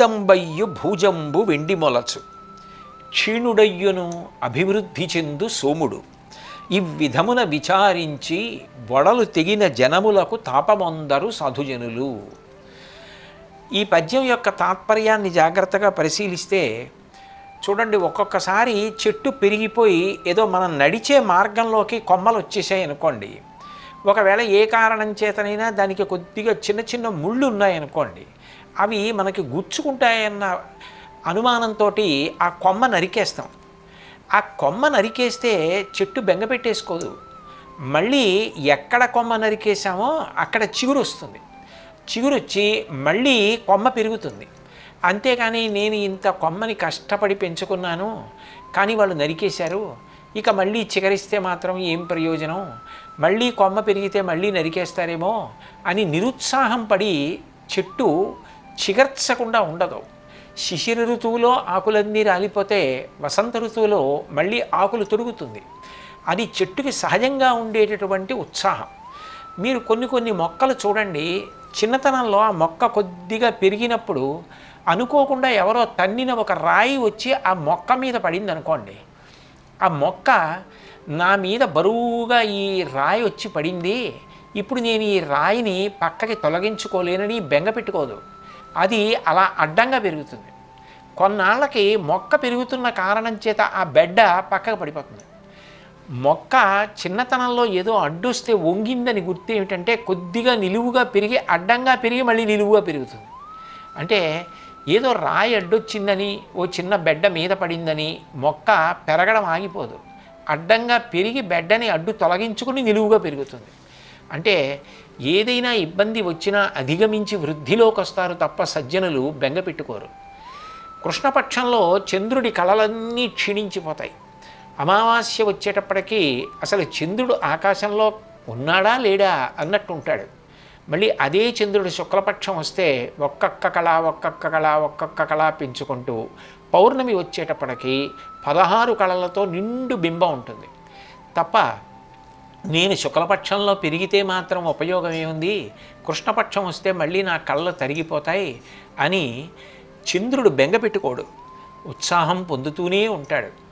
తంబయ్యు భూజంబు వెండి మొలచు. క్షీణుడయ్యును అభివృద్ధి చెందు సోముడు. ఇవ్విధమున విచారించి వడలు తెగిన జనములకు తాపమొందరు సాధుజనులు. ఈ పద్యం యొక్క తాత్పర్యాన్ని జాగ్రత్తగా పరిశీలిస్తే చూడండి ఒక్కొక్కసారి చెట్టు పెరిగిపోయి ఏదో మనం నడిచే మార్గంలోకి కొమ్మలు వచ్చేసాయి అనుకోండి ఒకవేళ ఏ కారణం చేతనైనా దానికి కొద్దిగా చిన్న చిన్న ముళ్ళు ఉన్నాయనుకోండి అవి మనకి గుచ్చుకుంటాయన్న అనుమానంతో ఆ కొమ్మ నరికేస్తాం. ఆ కొమ్మ నరికేస్తే చెట్టు బెంగ పెట్టేసుకోదు. మళ్ళీ ఎక్కడ కొమ్మ నరికేసామో అక్కడ చిగురు వస్తుంది. చిగురొచ్చి మళ్ళీ కొమ్మ పెరుగుతుంది. అంతేకాని నేను ఇంత కొమ్మని కష్టపడి పెంచుకున్నాను కానీ వాళ్ళు నరికేశారు ఇక మళ్ళీ చికరిస్తే మాత్రం ఏం ప్రయోజనం? మళ్ళీ కొమ్మ పెరిగితే మళ్ళీ నరికేస్తారేమో అని నిరుత్సాహం పడి చెట్టు చిగర్చకుండా ఉండదు. శిశిర ఋతువులో ఆకులన్నీ రాలిపోతే వసంత ఋతువులో మళ్ళీ ఆకులు తొడుగుతుంది. అది చెట్టుకి సహజంగా ఉండేటటువంటి ఉత్సాహం. మీరు కొన్ని కొన్ని మొక్కలు చూడండి చిన్నతనంలో ఆ మొక్క కొద్దిగా పెరిగినప్పుడు అనుకోకుండా ఎవరో తన్నిన ఒక రాయి వచ్చి ఆ మొక్క మీద పడింది అనుకోండి ఆ మొక్క నా మీద బరువుగా ఈ రాయి వచ్చి పడింది. ఇప్పుడు నేను ఈ రాయిని పక్కకి తొలగించుకోలేనని బెంగ పెట్టుకోదు. అది అలా అడ్డంగా పెరుగుతుంది. కొన్నాళ్ళకి మొక్క పెరుగుతున్న కారణం చేత ఆ బెడ్డ పక్కకు పడిపోతుంది. మొక్క చిన్నతనంలో ఏదో అడ్డొస్తే వంగిందని గుర్తు ఏమిటంటే కొద్దిగా నిలువుగా పెరిగి అడ్డంగా పెరిగి మళ్ళీ నిలువుగా పెరుగుతుంది. అంటే ఏదో రాయి అడ్డొచ్చిందని ఓ చిన్న బెడ్డ మీద పడిందని మొక్క పెరగడం ఆగిపోదు. అడ్డంగా పెరిగి బెడ్డని అడ్డు తొలగించుకుని నిలువుగా పెరుగుతుంది. అంటే ఏదైనా ఇబ్బంది వచ్చినా అధిగమించి వృద్ధిలోకి వస్తారు తప్ప సజ్జనులు బెంగ పెట్టుకోరు. కృష్ణపక్షంలో చంద్రుడి కళలన్నీ క్షీణించిపోతాయి. అమావాస్య వచ్చేటప్పటికీ అసలు చంద్రుడు ఆకాశంలో ఉన్నాడా లేడా అన్నట్టు ఉంటాడు మళ్ళీ అదే చంద్రుడు శుక్లపక్షం వస్తే ఒక్కొక్క కళ ఒక్కొక్క కళ ఒక్కొక్క కళ పెంచుకుంటూ పౌర్ణమి వచ్చేటప్పటికి పదహారు కళలతో నిండు బింబం ఉంటుంది. తప్ప నేను శుక్లపక్షంలో పెరిగితే మాత్రం ఉపయోగం ఏముంది? కృష్ణపక్షం వస్తే మళ్ళీ నా కళ్ళు తరిగిపోతాయి అని చంద్రుడు బెంగ పెట్టుకోడు. ఉత్సాహం పొందుతూనే ఉంటాడు.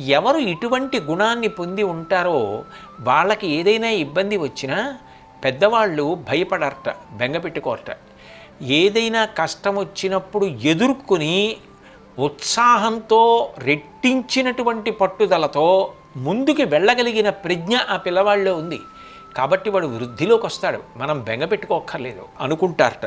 ఎవరు ఇటువంటి గుణాన్ని పొంది ఉంటారో వాళ్ళకి ఏదైనా ఇబ్బంది వచ్చినా పెద్దవాళ్ళు భయపడరట బెంగపెట్టుకోరట. ఏదైనా కష్టం వచ్చినప్పుడు ఎదుర్కొని ఉత్సాహంతో రెట్టించినటువంటి పట్టుదలతో ముందుకు వెళ్ళగలిగిన ప్రజ్ఞ ఆ పిల్లవాళ్ళలో ఉంది. కాబట్టి వాడు వృద్ధిలోకి వస్తాడు మనం బెంగ పెట్టుకోక్కర్లేదు అనుకుంటారట.